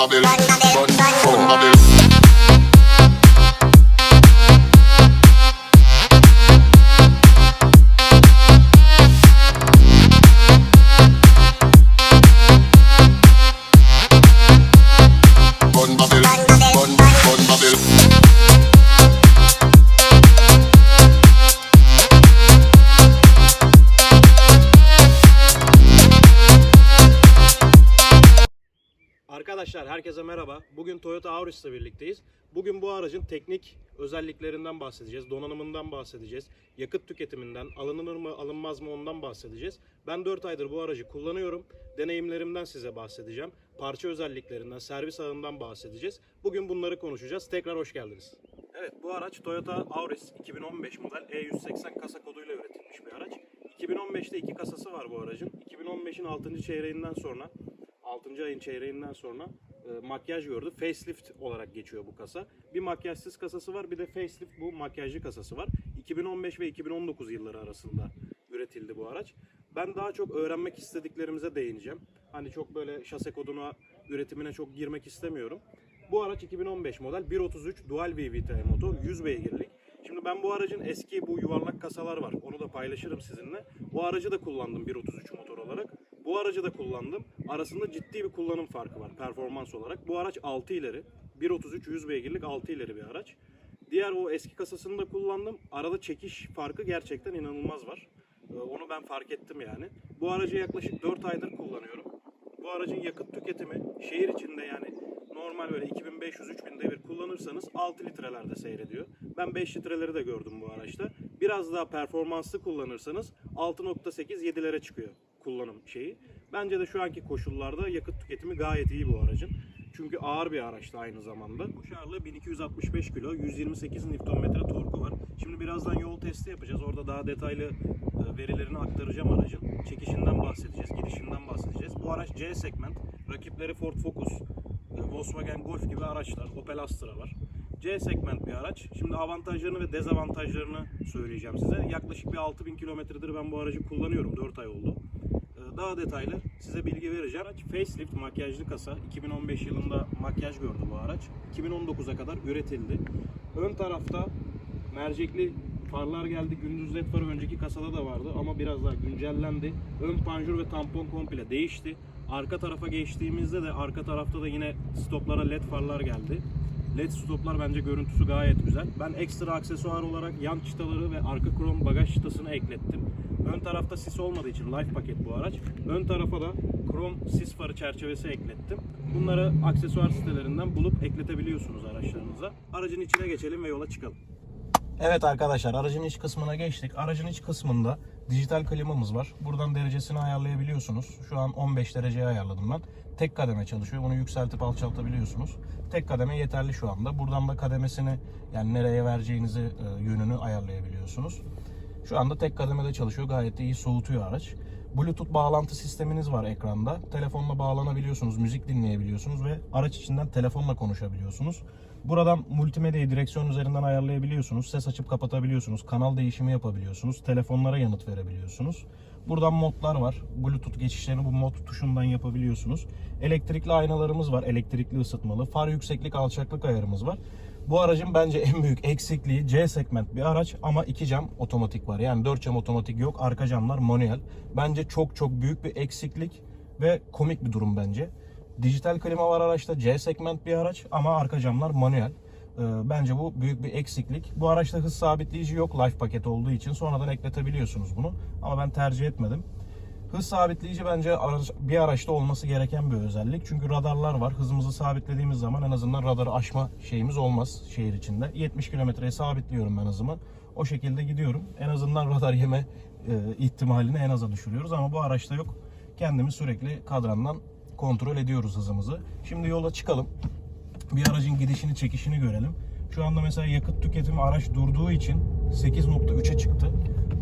Babylon, Babylon, Babylon. Arkadaşlar herkese merhaba. Bugün Toyota Auris ile birlikteyiz. Bugün bu aracın teknik özelliklerinden bahsedeceğiz, donanımından bahsedeceğiz, yakıt tüketiminden, alınır mı alınmaz mı ondan bahsedeceğiz. Ben 4 aydır bu aracı kullanıyorum. Deneyimlerimden size bahsedeceğim. Parça özelliklerinden, servis ağından bahsedeceğiz. Bugün bunları konuşacağız. Tekrar hoş geldiniz. Evet bu araç Toyota Auris 2015 model E180 kasa koduyla üretilmiş bir araç. 2015'te iki kasası var bu aracın. 2015'in 6. çeyreğinden sonra 6. ayın çeyreğinden sonra e, makyaj gördü. Facelift olarak geçiyor bu kasa. Bir makyajsız kasası var bir de facelift bu makyajlı kasası var. 2015 ve 2019 yılları arasında üretildi bu araç. Ben daha çok öğrenmek istediklerimize değineceğim. Hani çok böyle şase koduna, üretimine çok girmek istemiyorum. Bu araç 2015 model 1.33 Dual VVT motor 100 beygirlik. Şimdi ben bu aracın eski bu yuvarlak kasalar var. Onu da paylaşırım sizinle. Bu aracı da kullandım 1.33 motor olarak. Bu aracı da kullandım. Arasında ciddi bir kullanım farkı var performans olarak. Bu araç 6 ileri. 1.33 100 beygirlik 6 ileri bir araç. Diğer o eski kasasını da kullandım. Arada çekiş farkı gerçekten inanılmaz var. Ee, Onu ben fark ettim yani. Bu aracı yaklaşık 4 aydır kullanıyorum. Bu aracın yakıt tüketimi şehir içinde yani normal böyle 2500-3000 devir kullanırsanız 6 litrelerde seyrediyor. Ben 5 litreleri de gördüm bu araçta. Biraz daha performanslı kullanırsanız 6.8 7'lere çıkıyor kullanım şeyi. Bence de şu anki koşullarda yakıt tüketimi gayet iyi bu aracın. Çünkü ağır bir araçta aynı zamanda. Koşu ağırlığı 1265 kilo, 128 Nm torku var. Şimdi birazdan yol testi yapacağız. Orada daha detaylı e, verilerini aktaracağım aracın. Çekişinden bahsedeceğiz, gidişinden bahsedeceğiz. Bu araç C segment. Rakipleri Ford Focus, e, Volkswagen Golf gibi araçlar. Opel Astra var. C segment bir araç. Şimdi avantajlarını ve dezavantajlarını söyleyeceğim size. Yaklaşık bir 6000 kilometredir ben bu aracı kullanıyorum. 4 ay oldu. Daha detaylı size bilgi vereceğim. Araç facelift makyajlı kasa. 2015 yılında makyaj gördü bu araç. 2019'a kadar üretildi. Ön tarafta mercekli farlar geldi. Gündüz led farı önceki kasada da vardı ama biraz daha güncellendi. Ön panjur ve tampon komple değişti. Arka tarafa geçtiğimizde de arka tarafta da yine stoplara led farlar geldi. LED stoplar bence görüntüsü gayet güzel. Ben ekstra aksesuar olarak yan çıtaları ve arka krom bagaj çıtasını eklettim. Ön tarafta sis olmadığı için life paket bu araç. Ön tarafa da krom sis farı çerçevesi eklettim. Bunları aksesuar sitelerinden bulup ekletebiliyorsunuz araçlarınıza. Aracın içine geçelim ve yola çıkalım. Evet arkadaşlar aracın iç kısmına geçtik. Aracın iç kısmında dijital klimamız var. Buradan derecesini ayarlayabiliyorsunuz. Şu an 15 dereceye ayarladım ben. Tek kademe çalışıyor. Bunu yükseltip alçaltabiliyorsunuz. Tek kademe yeterli şu anda. Buradan da kademesini yani nereye vereceğinizi e, yönünü ayarlayabiliyorsunuz. Şu anda tek kademede çalışıyor. Gayet de iyi soğutuyor araç. Bluetooth bağlantı sisteminiz var ekranda. Telefonla bağlanabiliyorsunuz, müzik dinleyebiliyorsunuz ve araç içinden telefonla konuşabiliyorsunuz. Buradan multimedyayı direksiyon üzerinden ayarlayabiliyorsunuz. Ses açıp kapatabiliyorsunuz. Kanal değişimi yapabiliyorsunuz. Telefonlara yanıt verebiliyorsunuz. Buradan modlar var. Bluetooth geçişlerini bu mod tuşundan yapabiliyorsunuz. Elektrikli aynalarımız var. Elektrikli ısıtmalı. Far yükseklik alçaklık ayarımız var. Bu aracın bence en büyük eksikliği C segment bir araç ama iki cam otomatik var. Yani dört cam otomatik yok. Arka camlar manuel. Bence çok çok büyük bir eksiklik ve komik bir durum bence. Dijital klima var araçta. C segment bir araç ama arka camlar manuel. Ee, Bence bu büyük bir eksiklik. Bu araçta hız sabitleyici yok life paket olduğu için. Sonradan ekletebiliyorsunuz bunu. Ama ben tercih etmedim. Hız sabitleyici bence bir araçta olması gereken bir özellik. Çünkü radarlar var. Hızımızı sabitlediğimiz zaman en azından radarı aşma şeyimiz olmaz şehir içinde. 70 kilometreye sabitliyorum ben hızımı. O şekilde gidiyorum. En azından radar yeme e, ihtimalini en aza düşürüyoruz ama bu araçta yok. Kendimiz sürekli kadrandan kontrol ediyoruz hızımızı. Şimdi yola çıkalım. Bir aracın gidişini çekişini görelim. Şu anda mesela yakıt tüketimi araç durduğu için 8.3'e çıktı.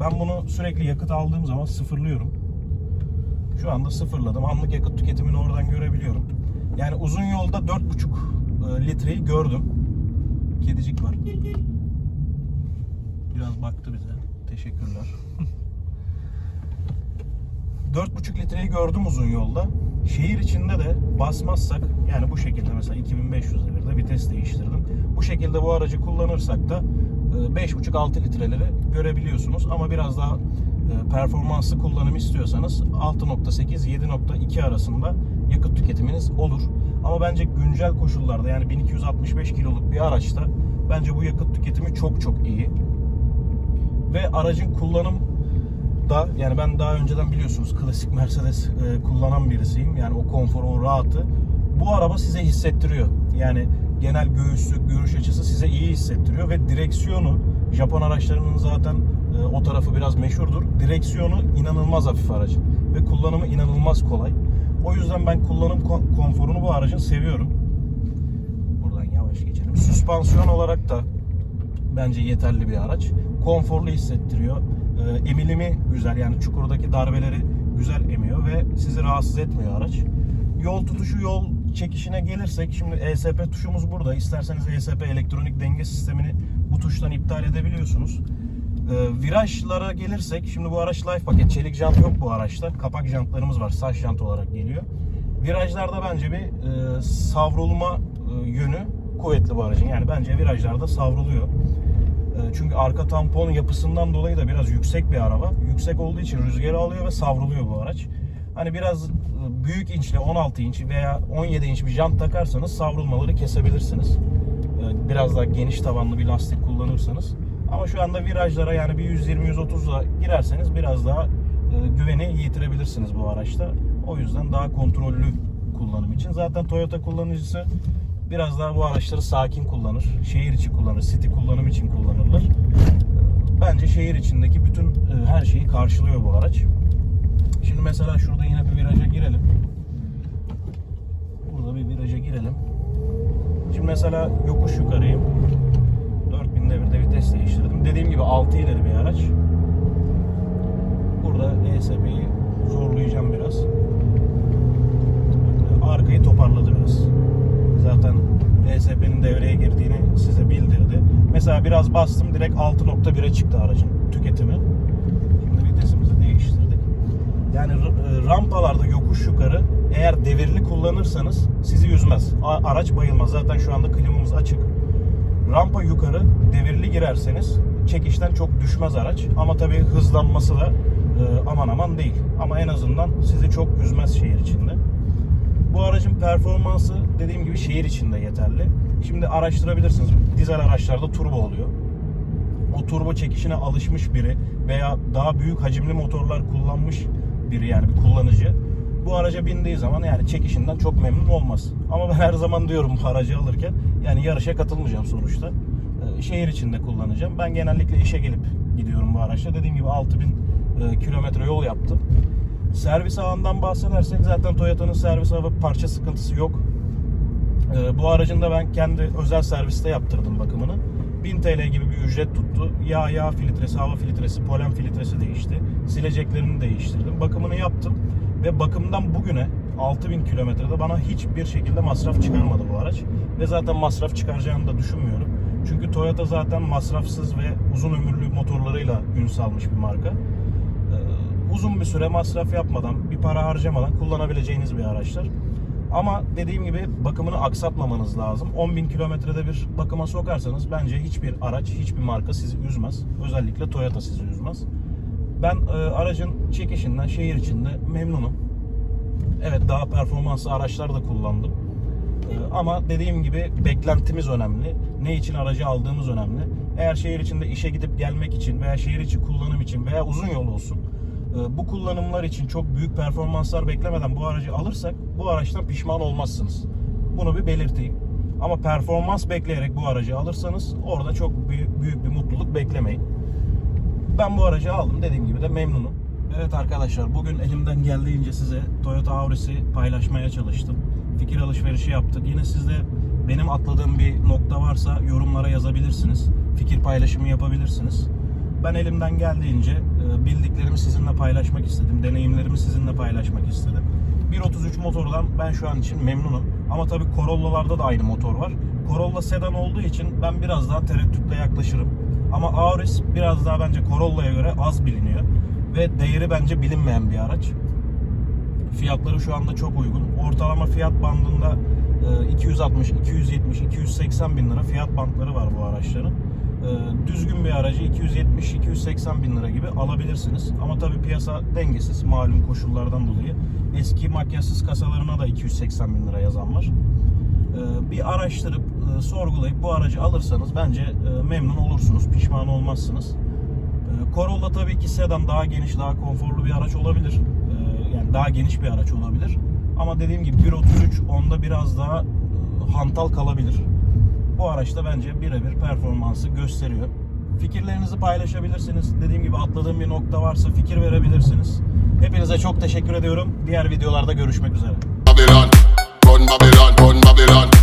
Ben bunu sürekli yakıt aldığım zaman sıfırlıyorum. Şu anda sıfırladım. Anlık yakıt tüketimini oradan görebiliyorum. Yani uzun yolda 4.5 e, litreyi gördüm. Kedicik var. Biraz baktı bize. Teşekkürler. 4,5 litreyi gördüm uzun yolda. Şehir içinde de basmazsak yani bu şekilde mesela 2500 devirde vites değiştirdim. Bu şekilde bu aracı kullanırsak da e, 5,5-6 litreleri görebiliyorsunuz. Ama biraz daha e, performanslı kullanım istiyorsanız 6.8-7.2 arasında yakıt tüketiminiz olur. Ama bence güncel koşullarda yani 1265 kiloluk bir araçta bence bu yakıt tüketimi çok çok iyi. Ve aracın kullanım da yani ben daha önceden biliyorsunuz klasik Mercedes e, kullanan birisiyim. Yani o konforu, o rahatı bu araba size hissettiriyor. Yani genel göğüslük, görüş açısı size iyi hissettiriyor ve direksiyonu Japon araçlarının zaten e, o tarafı biraz meşhurdur. Direksiyonu inanılmaz hafif aracın ve kullanımı inanılmaz kolay. O yüzden ben kullanım kon- konforunu bu aracın seviyorum. Buradan yavaş geçelim. Süspansiyon olarak da bence yeterli bir araç. Konforlu hissettiriyor. Ee, emilimi güzel yani çukurdaki darbeleri güzel emiyor ve sizi rahatsız etmiyor araç. Yol tutuşu, yol çekişine gelirsek şimdi ESP tuşumuz burada. İsterseniz ESP elektronik denge sistemini bu tuştan iptal edebiliyorsunuz. Ee, virajlara gelirsek şimdi bu araç life paket. Çelik jant yok bu araçta. Kapak jantlarımız var. Saç jant olarak geliyor. Virajlarda bence bir e, savrulma e, yönü kuvvetli bu aracın. Yani bence virajlarda savruluyor. E, Çünkü arka tampon yapısından dolayı da biraz yüksek bir araba. Yüksek olduğu için rüzgarı alıyor ve savruluyor bu araç. Hani biraz e, büyük inçli 16 inç veya 17 inç bir jant takarsanız savrulmaları kesebilirsiniz. E, Biraz daha geniş tabanlı bir lastik kullanırsanız. Ama şu anda virajlara yani bir 120-130'la girerseniz biraz daha e, güveni yitirebilirsiniz bu araçta. O yüzden daha kontrollü kullanım için. Zaten Toyota kullanıcısı biraz daha bu araçları sakin kullanır. Şehir içi kullanır, city kullanım için kullanırlar. Bence şehir içindeki bütün her şeyi karşılıyor bu araç. Şimdi mesela şurada yine bir viraja girelim. Burada bir viraja girelim. Şimdi mesela yokuş yukarıyım. 4000 devirde vites değiştirdim. Dediğim gibi 6 ileri bir araç. Burada ESP'yi zorlayacağım biraz. Arkayı toparladı biraz. Zaten ESP'nin devreye girdiğini size bildirdi. Mesela biraz bastım direkt 6.1'e çıktı aracın tüketimi. Yani e, rampalarda yokuş yukarı eğer devirli kullanırsanız sizi yüzmez. Araç bayılmaz. Zaten şu anda klimamız açık. Rampa yukarı devirli girerseniz çekişten çok düşmez araç. Ama tabii hızlanması da e, aman aman değil. Ama en azından sizi çok üzmez şehir içinde. Bu aracın performansı dediğim gibi şehir içinde yeterli. Şimdi araştırabilirsiniz. Dizel araçlarda turbo oluyor o turbo çekişine alışmış biri veya daha büyük hacimli motorlar kullanmış biri yani bir kullanıcı bu araca bindiği zaman yani çekişinden çok memnun olmaz. Ama ben her zaman diyorum bu aracı alırken yani yarışa katılmayacağım sonuçta. Ee, şehir içinde kullanacağım. Ben genellikle işe gelip gidiyorum bu araçla. Dediğim gibi 6000 e, kilometre yol yaptım. Servis ağından bahsedersek zaten Toyota'nın servis ağı parça sıkıntısı yok. Ee, bu aracın da ben kendi özel serviste yaptırdım bakımını. 1000 TL gibi bir ücret tuttu. Yağ, yağ filtresi, hava filtresi, polen filtresi değişti. Sileceklerini değiştirdim. Bakımını yaptım. Ve bakımdan bugüne 6000 kilometrede bana hiçbir şekilde masraf çıkarmadı bu araç. Ve zaten masraf çıkaracağını da düşünmüyorum. Çünkü Toyota zaten masrafsız ve uzun ömürlü motorlarıyla ün salmış bir marka. Ee, uzun bir süre masraf yapmadan, bir para harcamadan kullanabileceğiniz bir araçlar. Ama dediğim gibi bakımını aksatmamanız lazım. 10.000 kilometrede bir bakıma sokarsanız bence hiçbir araç, hiçbir marka sizi üzmez. Özellikle Toyota sizi üzmez. Ben e, aracın çekişinden şehir içinde memnunum. Evet daha performanslı araçlar da kullandım. E, ama dediğim gibi beklentimiz önemli. Ne için aracı aldığımız önemli. Eğer şehir içinde işe gidip gelmek için veya şehir içi kullanım için veya uzun yol olsun bu kullanımlar için çok büyük performanslar beklemeden bu aracı alırsak bu araçtan pişman olmazsınız. Bunu bir belirteyim. Ama performans bekleyerek bu aracı alırsanız orada çok büyük, büyük bir mutluluk beklemeyin. Ben bu aracı aldım. Dediğim gibi de memnunum. Evet arkadaşlar bugün elimden geldiğince size Toyota Auris'i paylaşmaya çalıştım. Fikir alışverişi yaptık. Yine sizde benim atladığım bir nokta varsa yorumlara yazabilirsiniz. Fikir paylaşımı yapabilirsiniz. Ben elimden geldiğince e, bildiklerimi sizinle paylaşmak istedim. Deneyimlerimi sizinle paylaşmak istedim. 1.33 motordan ben şu an için memnunum. Ama tabii Corolla'larda da aynı motor var. Corolla sedan olduğu için ben biraz daha tereddütle yaklaşırım. Ama Auris biraz daha bence Corolla'ya göre az biliniyor. Ve değeri bence bilinmeyen bir araç. Fiyatları şu anda çok uygun. Ortalama fiyat bandında e, 260, 270, 280 bin lira fiyat bandları var bu araçların. E, Düzgün bir aracı 270, 280 bin lira gibi alabilirsiniz. Ama tabii piyasa dengesiz malum koşullardan dolayı. Eski makyajsız kasalarına da 280 bin lira yazan var. E, Bir araştırıp e, sorgulayıp bu aracı alırsanız bence memnun olursunuz, pişman olmazsınız. Corolla tabii ki sedan daha geniş, daha konforlu bir araç olabilir. Yani daha geniş bir araç olabilir. Ama dediğim gibi 1.33 onda biraz daha hantal kalabilir. Bu araçta bence birebir performansı gösteriyor. Fikirlerinizi paylaşabilirsiniz. Dediğim gibi atladığım bir nokta varsa fikir verebilirsiniz. Hepinize çok teşekkür ediyorum. Diğer videolarda görüşmek üzere. Babylon.